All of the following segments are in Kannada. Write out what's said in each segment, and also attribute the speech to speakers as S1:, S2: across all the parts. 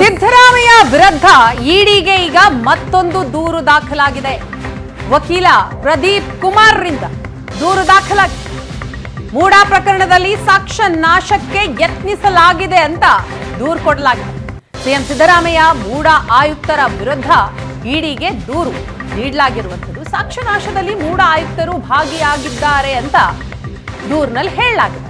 S1: ಸಿದ್ದರಾಮಯ್ಯ ವಿರುದ್ಧ ಇಡಿಗೆ ಈಗ ಮತ್ತೊಂದು ದೂರು ದಾಖಲಾಗಿದೆ. ವಕೀಲ ಪ್ರದೀಪ್ ಕುಮಾರ್ರಿಂದ ದೂರು ದಾಖಲಾಗಿದೆ ಮೂಡಾ ಪ್ರಕರಣದಲ್ಲಿ ಸಾಕ್ಷ್ಯ ನಾಶಕ್ಕೆ ಯತ್ನಿಸಲಾಗಿದೆ ಅಂತ ದೂರು ಕೊಡಲಾಗಿದೆ. ಸಿಎಂ ಸಿದ್ದರಾಮಯ್ಯ, ಮೂಡಾ ಆಯುಕ್ತರ ವಿರುದ್ಧ ಇಡಿಗೆ ದೂರು ನೀಡಲಾಗಿರುವಂಥದ್ದು. ಸಾಕ್ಷ್ಯ ನಾಶದಲ್ಲಿ ಮೂಡಾ ಆಯುಕ್ತರು ಭಾಗಿಯಾಗಿದ್ದಾರೆ ಅಂತ ದೂರಿನಲ್ಲಿ ಹೇಳಲಾಗಿದೆ.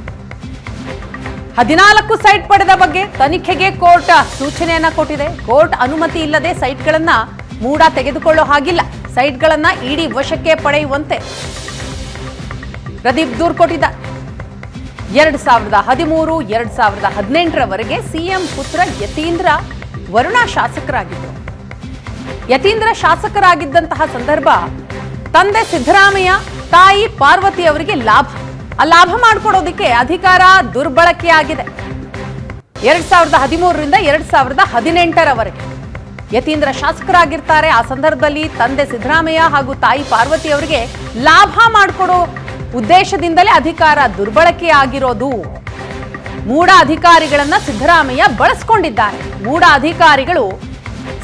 S1: ಹದಿನಾಲ್ಕು ಸೈಟ್ ಪಡೆದ ಬಗ್ಗೆ ತನಿಖೆಗೆ ಕೋರ್ಟ್ ಸೂಚನೆಯನ್ನ ಕೊಟ್ಟಿದೆ. ಕೋರ್ಟ್ ಅನುಮತಿ ಇಲ್ಲದೆ ಸೈಟ್ಗಳನ್ನ ಮೂಡ ತೆಗೆದುಕೊಳ್ಳೋ ಹಾಗಿಲ್ಲ. ಸೈಟ್ಗಳನ್ನ ಇಡಿ ವಶಕ್ಕೆ ಪಡೆಯುವಂತೆ ಪ್ರದೀಪ್ ದೂರ್ ಕೊಟ್ಟಿದ್ದ ಎರಡ್ ಸಾವಿರದ ಹದಿಮೂರು, ಎರಡ್ ಸಾವಿರದ ಹದಿನೆಂಟರವರೆಗೆ ಸಿಎಂ ಪುತ್ರ ಯತೀಂದ್ರ ವರುಣ ಶಾಸಕರಾಗಿದ್ದರು. ಯತೀಂದ್ರ ಶಾಸಕರಾಗಿದ್ದಂತಹ ಸಂದರ್ಭ ತಂದೆ ಸಿದ್ದರಾಮಯ್ಯ, ತಾಯಿ ಪಾರ್ವತಿ ಅವರಿಗೆ ಲಾಭ. ಲಾಭ ಮಾಡಿಕೊಡೋದಕ್ಕೆ ಅಧಿಕಾರ ದುರ್ಬಳಕೆ ಆಗಿದೆ ಎರಡ್ ಸಾವಿರದ ಹದಿಮೂರರಿಂದ ಎರಡ್ ಸಾವಿರದ ಹದಿನೆಂಟರವರೆಗೆ ಯತೀಂದ್ರ ಶಾಸಕರಾಗಿರ್ತಾರೆ. ಆ ಸಂದರ್ಭದಲ್ಲಿ ತಂದೆ ಸಿದ್ದರಾಮಯ್ಯ ಹಾಗೂ ತಾಯಿ ಪಾರ್ವತಿ ಅವರಿಗೆ ಲಾಭ ಮಾಡಿಕೊಡೋ ಉದ್ದೇಶದಿಂದಲೇ ಅಧಿಕಾರ ದುರ್ಬಳಕೆ ಆಗಿರೋದು ಮೂಡ ಅಧಿಕಾರಿಗಳನ್ನ ಸಿದ್ದರಾಮಯ್ಯ ಬಳಸ್ಕೊಂಡಿದ್ದಾರೆ. ಮೂಡ ಅಧಿಕಾರಿಗಳು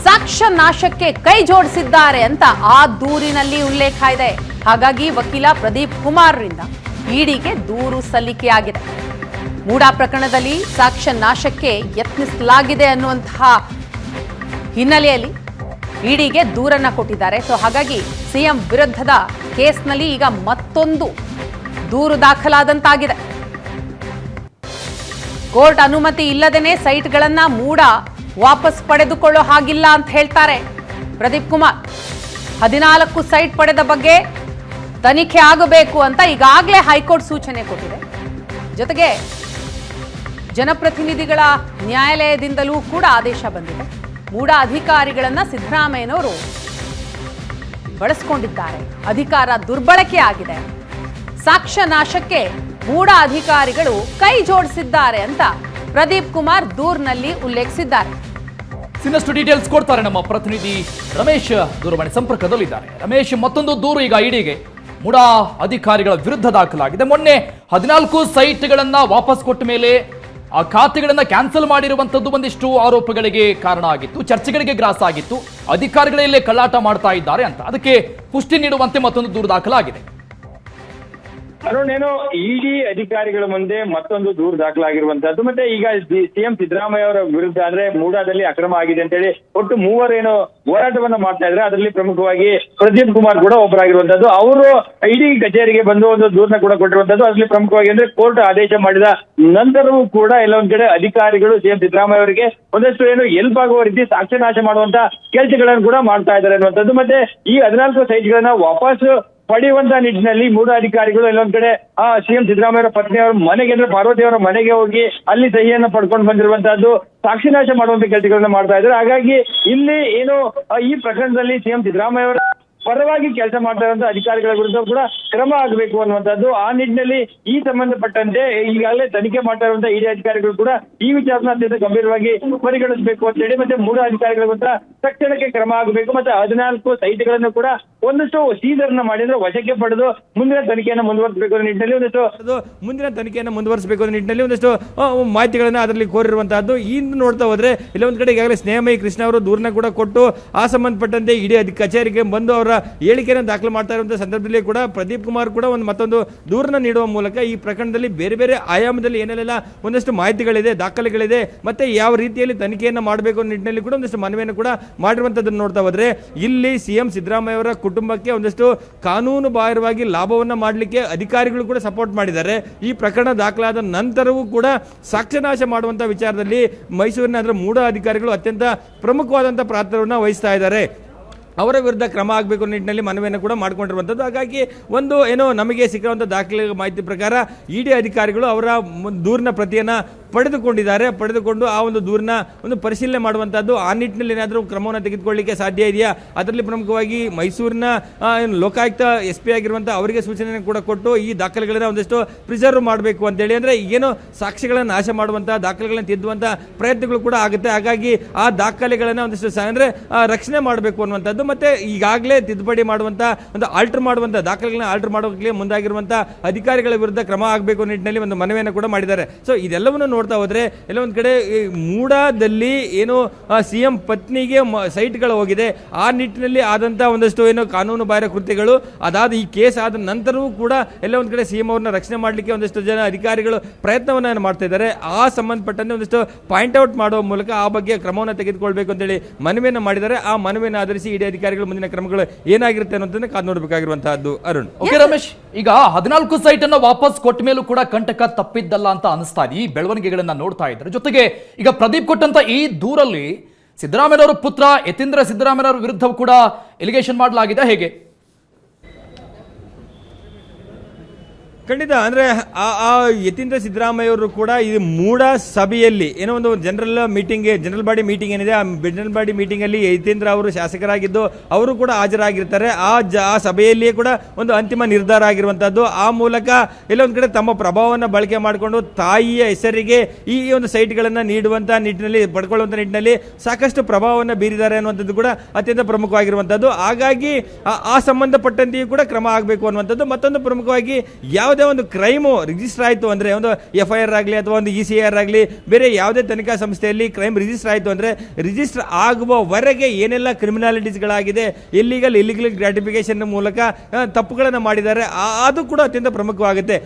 S1: ಸಾಕ್ಷ್ಯ ನಾಶಕ್ಕೆ ಕೈ ಜೋಡಿಸಿದ್ದಾರೆ ಅಂತ ಆ ದೂರಿನಲ್ಲಿ ಉಲ್ಲೇಖ ಇದೆ. ಹಾಗಾಗಿ ವಕೀಲ ಪ್ರದೀಪ್ ಕುಮಾರ್ರಿಂದ ಇಡಿಗೆ ದೂರು ಸಲ್ಲಿಕೆಯಾಗಿದೆ. ಮೂಡಾ ಪ್ರಕರಣದಲ್ಲಿ ಸಾಕ್ಷ್ಯ ನಾಶಕ್ಕೆ ಯತ್ನಿಸಲಾಗಿದೆ ಅನ್ನುವಂತಹ ಹಿನ್ನೆಲೆಯಲ್ಲಿ ಇಡಿಗೆ ದೂರನ್ನ ಕೊಟ್ಟಿದ್ದಾರೆ. ಸೊ ಹಾಗಾಗಿ ಸಿಎಂ ವಿರುದ್ಧದ ಕೇಸ್ನಲ್ಲಿ ಈಗ ಮತ್ತೊಂದು ದೂರು ದಾಖಲಾದಂತಾಗಿದೆ. ಕೋರ್ಟ್ ಅನುಮತಿ ಇಲ್ಲದೇನೆ ಸೈಟ್ಗಳನ್ನ ಮೂಡ ವಾಪಸ್ ಪಡೆದುಕೊಳ್ಳೋ ಹಾಗಿಲ್ಲ ಅಂತ ಹೇಳ್ತಾರೆ ಪ್ರದೀಪ್ ಕುಮಾರ್. ಹದಿನಾಲ್ಕು ಸೈಟ್ ಪಡೆದ ಬಗ್ಗೆ ತನಿಖೆ ಆಗಬೇಕು ಅಂತ ಈಗಾಗಲೇ ಹೈಕೋರ್ಟ್ ಸೂಚನೆ ಕೊಟ್ಟಿದೆ. ಜೊತೆಗೆ ಜನಪ್ರತಿನಿಧಿಗಳ ನ್ಯಾಯಾಲಯದಿಂದಲೂ ಕೂಡ ಆದೇಶ ಬಂದಿದೆ. ಮೂಡ ಅಧಿಕಾರಿಗಳನ್ನು ಸಿದ್ದರಾಮಯ್ಯನವರು ಬಳಸ್ಕೊಂಡಿದ್ದಾರೆ. ಅಧಿಕಾರ ದುರ್ಬಳಕೆ ಆಗಿದೆ. ಸಾಕ್ಷ್ಯ ನಾಶಕ್ಕೆ ಮೂಡ ಅಧಿಕಾರಿಗಳು ಕೈ ಜೋಡಿಸಿದ್ದಾರೆ ಅಂತ ಪ್ರದೀಪ್ ಕುಮಾರ್ ದೂರ್ನಲ್ಲಿ ಉಲ್ಲೇಖಿಸಿದ್ದಾರೆ.
S2: ಇನ್ನಷ್ಟು ಡೀಟೇಲ್ಸ್ ಕೊಡ್ತಾರೆ ನಮ್ಮ ಪ್ರತಿನಿಧಿ ರಮೇಶ್ ದೂರವಾಣಿ ಸಂಪರ್ಕದಲ್ಲಿದ್ದಾರೆ. ರಮೇಶ್ ಮತ್ತೊಂದು ದೂರು ಈಗ ಇಡಿಗೆ ಮುಡಾ ಅಧಿಕಾರಿಗಳ ವಿರುದ್ಧ ದಾಖಲಾಗಿದೆ. ಮೊನ್ನೆ ಹದಿನಾಲ್ಕು ಸೈಟ್ಗಳನ್ನು ವಾಪಸ್ ಕೊಟ್ಟ ಮೇಲೆ ಆ ಖಾತೆಗಳನ್ನು ಕ್ಯಾನ್ಸಲ್ ಮಾಡಿರುವಂತದ್ದು ಒಂದಿಷ್ಟು ಆರೋಪಗಳಿಗೆ ಕಾರಣ ಆಗಿತ್ತು, ಚರ್ಚೆಗಳಿಗೆ ಗ್ರಾಸ ಆಗಿತ್ತು. ಅಧಿಕಾರಿಗಳಲ್ಲೇ ಕಳ್ಳಾಟ ಮಾಡ್ತಾ ಇದ್ದಾರೆ ಅಂತ. ಅದಕ್ಕೆ ಪುಷ್ಟಿ ನೀಡುವಂತೆ ಮತ್ತೊಂದು ದೂರು ದಾಖಲಾಗಿದೆ.
S3: ಅರುಣ್ ಇಡಿ ಅಧಿಕಾರಿಗಳ ಮುಂದೆ ಮತ್ತೊಂದು ದೂರು ದಾಖಲಾಗಿರುವಂತಹದ್ದು. ಮತ್ತೆ ಈಗ ಸಿಎಂ ಸಿದ್ದರಾಮಯ್ಯ ಅವರ ವಿರುದ್ಧ ಅಂದ್ರೆ ಮೂಡಾದಲ್ಲಿ ಅಕ್ರಮ ಆಗಿದೆ ಅಂತ ಹೇಳಿ ಒಟ್ಟು ಮೂವರೇನು ಹೋರಾಟವನ್ನ ಮಾಡ್ತಾ ಇದ್ರೆ ಅದರಲ್ಲಿ ಪ್ರಮುಖವಾಗಿ ಪ್ರದೀಪ್ ಕುಮಾರ್ ಕೂಡ ಒಬ್ಬರಾಗಿರುವಂತದ್ದು ಅವರು ಇಡಿ ಕಚೇರಿಗೆ ಬಂದು ಒಂದು ದೂರನ್ನ ಕೂಡ ಕೊಟ್ಟಿರುವಂತದ್ದು ಅದರಲ್ಲಿ ಪ್ರಮುಖವಾಗಿ ಅಂದ್ರೆ ಕೋರ್ಟ್ ಆದೇಶ ಮಾಡಿದ ನಂತರವೂ ಕೂಡ ಎಲ್ಲ ಒಂದ್ ಕಡೆ ಅಧಿಕಾರಿಗಳು ಸಿಎಂ ಸಿದ್ದರಾಮಯ್ಯ ಅವರಿಗೆ ಒಂದಷ್ಟು ಏನು ಎಲ್ಪ್ ಆಗುವ ರೀತಿ ಸಾಕ್ಷ್ಯ ನಾಶ ಮಾಡುವಂತ ಕೆಲಸಗಳನ್ನು ಕೂಡ ಮಾಡ್ತಾ ಇದ್ದಾರೆ ಅನ್ನುವಂಥದ್ದು. ಮತ್ತೆ ಈ ಹದಿನಾಲ್ಕು ಸೈಟ್ಗಳನ್ನ ವಾಪಸ್ ಪಡೆಯುವಂತ ನಿಟ್ಟಿನಲ್ಲಿ ಮೂರು ಅಧಿಕಾರಿಗಳು ಇಲ್ಲೊಂದ್ ಕಡೆ, ಆ, ಸಿಎಂ ಸಿದ್ದರಾಮಯ್ಯ ಪತ್ನಿ ಅವರ ಮನೆಗೆ ಅಂದ್ರೆ ಪಾರ್ವತಿ ಅವರ ಮನೆಗೆ ಹೋಗಿ ಅಲ್ಲಿ ಸಹಿಯನ್ನು ಪಡ್ಕೊಂಡು ಬಂದಿರುವಂತಹದ್ದು ಸಾಕ್ಷಿನಾಶ ಮಾಡುವಂತ ಕೆಲಸಗಳನ್ನ ಮಾಡ್ತಾ ಇದ್ದಾರೆ. ಹಾಗಾಗಿ ಇಲ್ಲಿ ಏನು ಈ ಪ್ರಕರಣದಲ್ಲಿ ಸಿಎಂ ಸಿದ್ದರಾಮಯ್ಯ ಅವರ ಪರವಾಗಿ ಕೆಲಸ ಮಾಡ್ತಾ ಇರುವಂತಹ ಅಧಿಕಾರಿಗಳ ವಿರುದ್ಧ ಕೂಡ ಕ್ರಮ ಆಗಬೇಕು ಅನ್ನುವಂಥದ್ದು. ಆ ನಿಟ್ಟಿನಲ್ಲಿ ಈ ಸಂಬಂಧಪಟ್ಟಂತೆ ಈಗಾಗಲೇ ತನಿಖೆ ಮಾಡ್ತಾ ಇರುವಂತಹ ಇಡಿ ಅಧಿಕಾರಿಗಳು ಕೂಡ ಈ ವಿಚಾರನ ಅತ್ಯಂತ ಗಂಭೀರವಾಗಿ ಪರಿಗಣಿಸಬೇಕು ಅಂತ ಹೇಳಿ ಮತ್ತೆ ಮೂರು ಅಧಿಕಾರಿಗಳ ವಿರುದ್ಧ ತಕ್ಷಣಕ್ಕೆ ಕ್ರಮ ಆಗಬೇಕು ಮತ್ತೆ ಹದಿನಾಲ್ಕು ಸೈಟ್ಗಳನ್ನು ಕೂಡ ಒಂದಷ್ಟು ಸೀಲರ್ನ ಮಾಡಿ ಅಂದ್ರೆ ವಶಕ್ಕೆ ಪಡೆದು ಮುಂದಿನ ತನಿಖೆಯನ್ನು ಮುಂದುವರಿಸಬೇಕು ಅನ್ನೋ ನಿಟ್ಟಿನಲ್ಲಿ ಒಂದಷ್ಟು
S4: ಮುಂದಿನ ತನಿಖೆಯನ್ನು ಮುಂದುವರಿಸಬೇಕು ಅನ್ನೋ ನಿಟ್ಟಿನಲ್ಲಿ ಒಂದಷ್ಟು ಮಾಹಿತಿಗಳನ್ನ ಅದರಲ್ಲಿ ಕೋರಿರುವಂತಹದ್ದು. ಇಂದು ನೋಡ್ತಾ ಹೋದ್ರೆ ಇಲ್ಲ ಒಂದು ಕಡೆ ಈಗಾಗಲೇ ಸ್ನೇಹಮಯಿ ಕೃಷ್ಣ ಅವರು ದೂರನ ಕೂಡ ಕೊಟ್ಟು ಆ ಸಂಬಂಧಪಟ್ಟಂತೆ ಇಡೀ ಕಚೇರಿಗೆ ಬಂದು ಅವರ ಹೇಳಿಕೆಯನ್ನು ದಾಖಲು ಮಾಡ್ತಾ ಇರುವಂತಹ ಸಂದರ್ಭದಲ್ಲಿ ಕೂಡ ಪ್ರದೀಪ್ ಕುಮಾರ್ ಕೂಡ ಒಂದು ಮತ್ತೊಂದು ದೂರನ ನೀಡುವ ಮೂಲಕ ಈ ಪ್ರಕರಣದಲ್ಲಿ ಬೇರೆ ಬೇರೆ ಆಯಾಮದಲ್ಲಿ ಏನೆಲ್ಲ ಒಂದಷ್ಟು ಮಾಹಿತಿಗಳಿದೆ, ದಾಖಲೆಗಳಿದೆ, ಮತ್ತೆ ಯಾವ ರೀತಿಯಲ್ಲಿ ತನಿಖೆಯನ್ನು ಮಾಡಬೇಕು ಅನ್ನೋ ನಿಟ್ಟಿನಲ್ಲಿ ಕೂಡ ಒಂದಷ್ಟು ಮನವಿಯನ್ನು ಕೂಡ ಮಾಡಿರುವಂತದ್ದನ್ನು ನೋಡ್ತಾ ಹೋದರೆ ಇಲ್ಲಿ ಸಿಎಂ ಸಿದ್ದರಾಮಯ್ಯ ಅವರ ಕುಟುಂಬಕ್ಕೆ ಒಂದಷ್ಟು ಕಾನೂನು ಬಾಹಿರವಾಗಿ ಲಾಭವನ್ನು ಮಾಡಲಿಕ್ಕೆ ಅಧಿಕಾರಿಗಳು ಕೂಡ ಸಪೋರ್ಟ್ ಮಾಡಿದ್ದಾರೆ. ಈ ಪ್ರಕರಣ ದಾಖಲಾದ ನಂತರವೂ ಕೂಡ ಸಾಕ್ಷ್ಯನಾಶ ಮಾಡುವಂಥ ವಿಚಾರದಲ್ಲಿ ಮೈಸೂರಿನ ಅದರ ಮೂಢ ಅಧಿಕಾರಿಗಳು ಅತ್ಯಂತ ಪ್ರಮುಖವಾದಂಥ ಪಾತ್ರವನ್ನು ವಹಿಸ್ತಾ ಇದ್ದಾರೆ. ಅವರ ವಿರುದ್ಧ ಕ್ರಮ ಆಗಬೇಕು ನಿಟ್ಟಿನಲ್ಲಿ ಮನವಿಯನ್ನು ಕೂಡ ಮಾಡಿಕೊಂಡಿರುವಂಥದ್ದು. ಹಾಗಾಗಿ ಒಂದು ಏನೋ ನಮಗೆ ಸಿಕ್ಕಿರುವಂಥ ದಾಖಲೆ ಮಾಹಿತಿ ಪ್ರಕಾರ ಇಡಿ ಅಧಿಕಾರಿಗಳು ಅವರ ದೂರಿನ ಪ್ರತಿಯನ್ನು ಪಡೆದುಕೊಂಡಿದ್ದಾರೆ. ಪಡೆದುಕೊಂಡು ಆ ಒಂದು ದೂರನ್ನ ಒಂದು ಪರಿಶೀಲನೆ ಮಾಡುವಂಥದ್ದು ಆ ನಿಟ್ಟಿನಲ್ಲಿ ಏನಾದರೂ ಕ್ರಮವನ್ನು ತೆಗೆದುಕೊಳ್ಳಿಕ್ಕೆ ಸಾಧ್ಯ ಇದೆಯಾ? ಅದರಲ್ಲಿ ಪ್ರಮುಖವಾಗಿ ಮೈಸೂರಿನ ಲೋಕಾಯುಕ್ತ ಎಸ್ ಪಿ ಆಗಿರುವಂಥ ಅವರಿಗೆ ಸೂಚನೆಯನ್ನು ಕೂಡ ಕೊಟ್ಟು ಈ ದಾಖಲೆಗಳನ್ನು ಒಂದಷ್ಟು ಪ್ರಿಸರ್ವ್ ಮಾಡಬೇಕು ಅಂತೇಳಿ. ಅಂದರೆ ಏನು ಸಾಕ್ಷಿಗಳನ್ನು ನಾಶ ಮಾಡುವಂಥ, ದಾಖಲೆಗಳನ್ನು ತಿದ್ದುವಂಥ ಪ್ರಯತ್ನಗಳು ಕೂಡ ಆಗುತ್ತೆ. ಹಾಗಾಗಿ ಆ ದಾಖಲೆಗಳನ್ನು ಒಂದಷ್ಟು ಅಂದ್ರೆ ರಕ್ಷಣೆ ಮಾಡಬೇಕು ಅನ್ನುವಂಥದ್ದು ಮತ್ತೆ ಈಗಾಗಲೇ ತಿದ್ದುಪಡಿ ಮಾಡುವಂತ ಒಂದು ಆಲ್ಟರ್ ಮಾಡುವಂತ, ದಾಖಲೆಗಳನ್ನ ಆಲ್ಟರ್ ಮಾಡೋಕೆ ಮುಂದಾಗಿರುವಂತ ಅಧಿಕಾರಿಗಳ ವಿರುದ್ಧ ಕ್ರಮ ಆಗಬೇಕು ನಿಟ್ಟಿನಲ್ಲಿ ಒಂದು ಮನವಿಯನ್ನು ಕೂಡ ಮಾಡಿದ್ದಾರೆ. ಸೊ ಇದೆಲ್ಲವನ್ನು ನೋಡ್ತಾ ಹೋದ್ರೆ ಎಲ್ಲ ಒಂದ್ ಕಡೆ ಮೂಡಾದಲ್ಲಿ ಏನು ಸಿ ಎಂ ಪತ್ನಿಗೆ ಸೈಟ್ಗಳು ಹೋಗಿದೆ. ಆ ನಿಟ್ಟಿನಲ್ಲಿ ಆದಂತ ಒಂದಷ್ಟು ಏನು ಕಾನೂನು ಬಾಹಿರ ಕೃತ್ಯಗಳು ಅದಾದ ಈ ಕೇಸ್ ಆದ ನಂತರವೂ ಕೂಡ ಎಲ್ಲ ಒಂದು ಕಡೆ ಸಿ ಎಂ ಅವ್ರನ್ನ ರಕ್ಷಣೆ ಮಾಡಲಿಕ್ಕೆ ಒಂದಷ್ಟು ಜನ ಅಧಿಕಾರಿಗಳು ಪ್ರಯತ್ನವನ್ನು ಮಾಡ್ತಾ ಇದ್ದಾರೆ. ಆ ಸಂಬಂಧಪಟ್ಟಂತೆ ಒಂದಷ್ಟು ಪಾಯಿಂಟ್ ಔಟ್ ಮಾಡುವ ಮೂಲಕ ಆ ಬಗ್ಗೆ ಕ್ರಮವನ್ನು ತೆಗೆದುಕೊಳ್ಬೇಕು ಅಂತೇಳಿ ಮನವಿಯನ್ನು ಮಾಡಿದ್ದಾರೆ. ಆ ಮನವಿಯನ್ನು ಆಧರಿಸಿ ಇಡೀ ಅಧಿಕಾರಿಗಳು ಮುಂದಿನ ಕ್ರಮಗಳು ಏನಾಗಿರುತ್ತೆ ಅನ್ನೋದನ್ನ ಕಾದು ನೋಡಬೇಕಾಗಿರುವಂತಹದ್ದು ಅರುಣ್.
S2: ಓಕೆ ರಮೇಶ್ ಈಗ ಹದಿನಾಲ್ಕು ಸೈಟ್ ಅನ್ನ ವಾಪಸ್ ಕೊಟ್ಟ ಮೇಲೂ ಕೂಡ ಕಂಟಕ ತಪ್ಪಿದ್ದಲ್ಲ ಅಂತ ಅನಿಸ್ತಾ ಇದೆ. ಈ ಬೆಳವಣಿಗೆಗಳನ್ನ ನೋಡ್ತಾ ಇದ್ದಾರೆ. ಜೊತೆಗೆ ಈಗ ಪ್ರದೀಪ್ ಕೊಟ್ಟಂತ ಈ ದೂರಲ್ಲಿ ಸಿದ್ದರಾಮಯ್ಯನವರ ಪುತ್ರ ಯತೀಂದ್ರ ಸಿದ್ದರಾಮಯ್ಯನವರ ವಿರುದ್ಧವೂ ಕೂಡ ಎಲಿಗೇಷನ್ ಮಾಡಲಾಗಿದೆ. ಹೇಗೆ?
S4: ಖಂಡಿತ, ಅಂದ್ರೆ ಆ ಯತೀಂದ್ರ ಸಿದ್ದರಾಮಯ್ಯ ಅವರು ಕೂಡ ಈ ಮೂಡ ಸಭೆಯಲ್ಲಿ, ಏನೋ ಒಂದು general meeting general body meeting ಏನಿದೆ, ಆ ಜನರಲ್ ಬಾಡಿ ಮೀಟಿಂಗ್ ಅಲ್ಲಿ ಯತೀಂದ್ರ ಅವರು ಶಾಸಕರಾಗಿದ್ದು, ಅವರು ಕೂಡ ಹಾಜರಾಗಿರ್ತಾರೆ. ಆ ಜ, ಆ ಸಭೆಯಲ್ಲಿಯೇ ಕೂಡ ಒಂದು ಅಂತಿಮ ನಿರ್ಧಾರ ಆಗಿರುವಂತದ್ದು ಆ ಮೂಲಕ ಎಲ್ಲೊಂದು ಕಡೆ ತಮ್ಮ ಪ್ರಭಾವವನ್ನು ಬಳಕೆ ಮಾಡಿಕೊಂಡು, ತಾಯಿಯ ಹೆಸರಿಗೆ ಈ ಒಂದು ಸೈಟ್ಗಳನ್ನು ನೀಡುವಂತ ನಿಟ್ಟಿನಲ್ಲಿ ಪಡ್ಕೊಳ್ಳುವಂಥ ನಿಟ್ಟಿನಲ್ಲಿ ಸಾಕಷ್ಟು ಪ್ರಭಾವವನ್ನು ಬೀರಿದ್ದಾರೆ ಅನ್ನುವಂಥದ್ದು ಕೂಡ ಅತ್ಯಂತ ಪ್ರಮುಖವಾಗಿರುವಂಥದ್ದು ಹಾಗಾಗಿ, ಆ- ಸಂಬಂಧಪಟ್ಟಂತೆಯೂ ಕೂಡ ಕ್ರಮ ಆಗಬೇಕು ಅನ್ನುವಂಥದ್ದು. ಮತ್ತೊಂದು ಪ್ರಮುಖವಾಗಿ ಯಾವುದೇ ಒಂದು ಕ್ರೈಮು ರಿಜಿಸ್ಟರ್ ಆಯಿತು ಅಂದರೆ, ಒಂದು ಎಫ್ ಐ ಆರ್ ಆಗಲಿ ಅಥವಾ ಒಂದು ಇ ಸಿ ಆರ್ ಆಗಲಿ, ಬೇರೆ ಯಾವುದೇ ತನಿಖಾ ಸಂಸ್ಥೆಯಲ್ಲಿ ಕ್ರೈಮ್ ರಿಜಿಸ್ಟರ್ ಆಯಿತು ಅಂದರೆ ರಿಜಿಸ್ಟರ್ ಆಗುವವರೆಗೆ ಏನೆಲ್ಲ ಕ್ರಿಮಿನಾಲಿಟೀಸ್ಗಳಾಗಿದೆ ಇಲ್ಲಿಗಲ್ ಇಲ್ಲಿಗಲ್ ಗ್ರಾಟಿಫಿಕೇಶನ್ ಮೂಲಕ ತಪ್ಪುಗಳನ್ನು ಮಾಡಿದ್ದಾರೆ ಅದು ಕೂಡ ಅತ್ಯಂತ ಪ್ರಮುಖವಾಗುತ್ತೆ.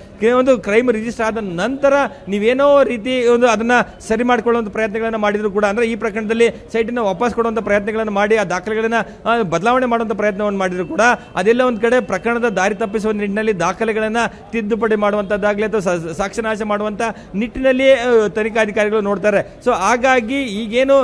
S4: ಒಂದು ಕ್ರೈಮ್ ರಿಜಿಸ್ಟರ್ ಆದ ನಂತರ ನೀವೇನೋ ರೀತಿ ಒಂದು ಅದನ್ನು ಸರಿ ಮಾಡಿಕೊಳ್ಳುವಂಥ ಪ್ರಯತ್ನಗಳನ್ನು ಮಾಡಿದರೂ ಕೂಡ ಅಂದರೆ, ಈ ಪ್ರಕರಣದಲ್ಲಿ ಸೈಟನ್ನು ವಾಪಸ್ ಕೊಡುವಂಥ ಪ್ರಯತ್ನಗಳನ್ನು ಮಾಡಿ, ಆ ದಾಖಲೆಗಳನ್ನು ಬದಲಾವಣೆ ಮಾಡುವಂಥ ಪ್ರಯತ್ನವನ್ನು ಮಾಡಿದರೂ ಕೂಡ, ಅದೆಲ್ಲ ಒಂದು ಕಡೆ ಪ್ರಕರಣದ ದಾರಿ ತಪ್ಪಿಸುವ ನಿಟ್ಟಿನಲ್ಲಿ ದಾಖಲೆಗಳನ್ನ ತಿದ್ದುಪಡಿ ಮಾಡುವಂಥದ್ದಾಗಲಿ ಅಥವಾ ಸಾಕ್ಷ್ಯನಾಶ ಮಾಡುವಂಥ ನಿಟ್ಟಿನಲ್ಲಿ ಆ, ತನಿಖಾಧಿಕಾರಿಗಳು ನೋಡ್ತಾರೆ. ಸೊ ಹಾಗಾಗಿ ಈಗೇನು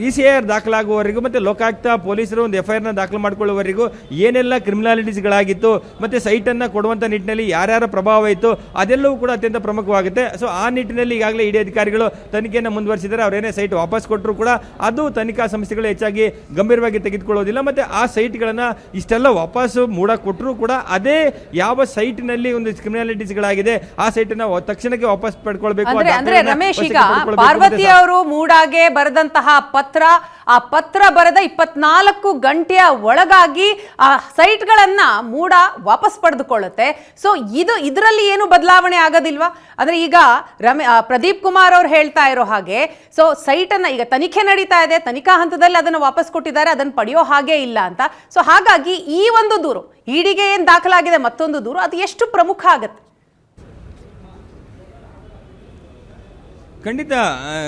S4: ಇ ಸಿ ಆರ್ ದಾಖಲಾಗುವವರೆಗೂ ಮತ್ತು ಲೋಕಾಯುಕ್ತ ಪೊಲೀಸರು ಒಂದು ಎಫ್ ಐ ಆರ್ನ ದಾಖಲು ಮಾಡಿಕೊಳ್ಳುವವರೆಗೂ ಏನೆಲ್ಲ ಕ್ರಿಮಿನಾಲಿಟೀಸ್ಗಳಾಗಿತ್ತು ಮತ್ತು ಸೈಟನ್ನು ಕೊಡುವಂಥ ನಿಟ್ಟಿನಲ್ಲಿ ಯಾರ್ಯಾರ ಪ್ರಭಾವ ಇತ್ತು ಅದೆಲ್ಲವೂ ಕೂಡ ಅತ್ಯಂತ ಪ್ರಮುಖವಾಗುತ್ತೆ. ಸೊ ಆ ನಿಟ್ಟಿನಲ್ಲಿ ಈಗಾಗಲೇ ಇಡಿ ಅಧಿಕಾರಿಗಳು ತನಿಖೆಯನ್ನು ಮುಂದುವರೆಸಿದರೆ ಅವರೇನೇ ಸೈಟ್ ವಾಪಸ್ ಕೊಟ್ಟರು ಕೂಡ ಅದು ತನಿಖಾ ಸಂಸ್ಥೆಗಳು ಹೆಚ್ಚಾಗಿ ಗಂಭೀರವಾಗಿ ತೆಗೆದುಕೊಳ್ಳೋದಿಲ್ಲ. ಮತ್ತು ಆ ಸೈಟ್ಗಳನ್ನು ಇಷ್ಟೆಲ್ಲ ವಾಪಸ್ ಮೂಡ ಕೊಟ್ಟರು ಕೂಡ ಅದೇ ಯಾವ ಸೈಟ್ನಲ್ಲಿ ಒಂದು ಕ್ರಿಮಿನಾಲಿಟೀಸ್ಗಳಾಗಿದೆ ಆ ಸೈಟನ್ನ ತಕ್ಷಣಕ್ಕೆ ವಾಪಸ್ ಪಡ್ಕೊಳ್ಬೇಕು
S1: ಅಂದ್ರೆ ರಮೇಶ್ ಈಗ ಪಾರ್ವತಿ ಅವರು ಮೂಡಾಗೆ ಬರೆದಂತಹ ಪತ್ರ ಆ ಪತ್ರ ಬರೆದ ಇಪ್ಪತ್ನಾಲ್ಕು ಗಂಟೆಯ ಒಳಗಾಗಿ ಆ ಸೈಟ್ಗಳನ್ನ ಮೂಡ ವಾಪಸ್ ಪಡೆದುಕೊಳ್ಳುತ್ತೆ. ಸೊ ಇದು ಇದರಲ್ಲಿ ಏನು ಬದಲಾವಣೆ ಆಗೋದಿಲ್ವಾ? ಅಂದ್ರೆ ಈಗ ರಮೇ ಪ್ರದೀಪ್ ಕುಮಾರ್ ಅವ್ರು ಹೇಳ್ತಾ ಇರೋ ಹಾಗೆ ಸೊ ಸೈಟ್ ಅನ್ನ ಈಗ ತನಿಖೆ ನಡೀತಾ ಇದೆ ತನಿಖಾ ಹಂತದಲ್ಲಿ ಅದನ್ನ ವಾಪಸ್ ಕೊಟ್ಟಿದ್ದಾರೆ ಅದನ್ನು ಪಡೆಯೋ ಹಾಗೆ ಇಲ್ಲ ಅಂತ. ಸೊ ಹಾಗಾಗಿ ಈ ಒಂದು ದೂರು ಈಡಿಗೆ ಏನ್ ದಾಖಲಾಗಿದೆ ಮತ್ತೊಂದು ದೂರು ಅದು ಎಷ್ಟು ಪ್ರಮುಖ ಆಗತ್ತೆ
S4: ಖಂಡಿತ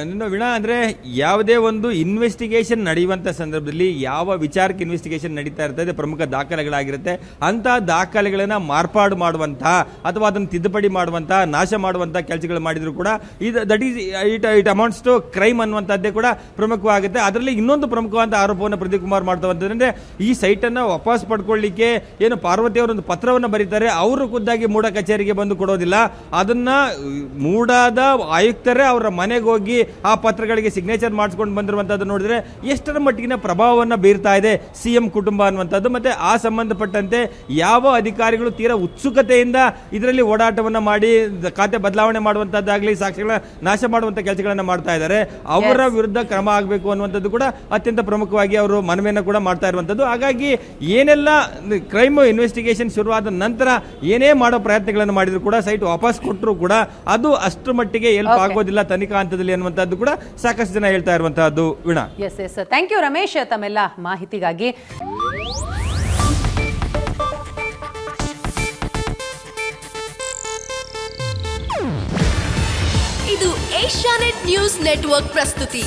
S4: ನಿನ್ನ ವೀಣಾ, ಅಂದರೆ ಯಾವುದೇ ಒಂದು ಇನ್ವೆಸ್ಟಿಗೇಷನ್ ನಡೆಯುವಂಥ ಸಂದರ್ಭದಲ್ಲಿ ಯಾವ ವಿಚಾರಕ್ಕೆ ಇನ್ವೆಸ್ಟಿಗೇಷನ್ ನಡೀತಾ ಇರ್ತದೆ, ಪ್ರಮುಖ ದಾಖಲೆಗಳಾಗಿರುತ್ತೆ, ಅಂಥ ದಾಖಲೆಗಳನ್ನು ಮಾರ್ಪಾಡು ಮಾಡುವಂಥ ಅಥವಾ ಅದನ್ನು ತಿದ್ದುಪಡಿ ಮಾಡುವಂಥ, ನಾಶ ಮಾಡುವಂಥ ಕೆಲಸಗಳು ಮಾಡಿದರೂ ಕೂಡ ಇದು that is it it amounts to crime ಅನ್ನುವಂಥದ್ದೇ ಕೂಡ ಪ್ರಮುಖವಾಗುತ್ತೆ. ಅದರಲ್ಲಿ ಇನ್ನೊಂದು ಪ್ರಮುಖವಾದ ಆರೋಪವನ್ನು ಪ್ರದೀಪ್ ಕುಮಾರ್ ಮಾಡ್ತಾ ಅಂತಂದ್ರೆ ಈ ಸೈಟನ್ನು ವಾಪಸ್ ಪಡ್ಕೊಳ್ಳಿಕ್ಕೆ ಏನು ಪಾರ್ವತಿ ಅವರೊಂದು ಪತ್ರವನ್ನು ಬರೀತಾರೆ, ಅವರು ಖುದ್ದಾಗಿ ಮೂಡ ಕಚೇರಿಗೆ ಬಂದು ಕೊಡೋದಿಲ್ಲ. ಅದನ್ನು ಮೂಡಾದ ಆಯುಕ್ತರೇ ಅವರ ಮನೆಗೆ ಹೋಗಿ ಆ ಪತ್ರಗಳಿಗೆ ಸಿಗ್ನೇಚರ್ ಮಾಡಿಸ್ಕೊಂಡು ಬಂದಿರುವಂಥದ್ದು ನೋಡಿದ್ರೆ ಎಷ್ಟರ ಮಟ್ಟಿಗಿನ ಪ್ರಭಾವವನ್ನು ಬೀರ್ತಾ ಇದೆ ಸಿ ಎಂ ಕುಟುಂಬ ಅನ್ನುವಂಥದ್ದು. ಮತ್ತೆ ಆ ಸಂಬಂಧಪಟ್ಟಂತೆ ಯಾವ ಅಧಿಕಾರಿಗಳು ತೀರಾ ಉತ್ಸುಕತೆಯಿಂದ ಇದರಲ್ಲಿ ಓಡಾಟವನ್ನು ಮಾಡಿ ಖಾತೆ ಬದಲಾವಣೆ ಮಾಡುವಂಥದ್ದಾಗಲಿ ಸಾಕ್ಷಿಗಳ ನಾಶ ಮಾಡುವಂಥ ಕೆಲಸಗಳನ್ನು ಮಾಡ್ತಾ ಇದ್ದಾರೆ. ಅವರ ವಿರುದ್ಧ ಕ್ರಮ ಆಗಬೇಕು ಅನ್ನುವಂಥದ್ದು ಕೂಡ ಅತ್ಯಂತ ಪ್ರಮುಖವಾಗಿ ಅವರು ಮನವಿಯನ್ನು ಕೂಡ ಮಾಡ್ತಾ ಇರುವಂಥದ್ದು. ಹಾಗಾಗಿ ಏನೆಲ್ಲ ಕ್ರೈಮ್ ಇನ್ವೆಸ್ಟಿಗೇಷನ್ ಶುರುವಾದ ನಂತರ ಏನೇ ಮಾಡೋ ಪ್ರಯತ್ನಗಳನ್ನು ಮಾಡಿದ್ರು ಕೂಡ ಸೈಟ್ ವಾಪಸ್ ಕೊಟ್ಟರು ಕೂಡ ಅದು ಅಷ್ಟರ ಮಟ್ಟಿಗೆ ಎಲ್ಪ್. ಆಗೋದಿಲ್ಲ. ತನಿಖಾ ಹಂತದಲ್ಲಿ ಅನ್ನುವಂಥದ್ದು ಕೂಡ ಸಾಕಷ್ಟು ಜನ ಹೇಳ್ತಾ ಇರುವಂತಹದ್ದು Veena.
S1: Yes yes thank you Ramesh ತಮ್ಮೆಲ್ಲ ಮಾಹಿತಿಗಾಗಿ.
S5: ಇದು ಏಷ್ಯಾನೆಟ್ ನ್ಯೂಸ್ ನೆಟ್ವರ್ಕ್ ಪ್ರಸ್ತುತಿ.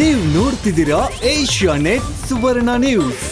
S6: ನೀವು ನೋಡ್ತಿದ್ದೀರಾ ಏಷ್ಯಾನೆಟ್ ಸುವರ್ಣ ನ್ಯೂಸ್.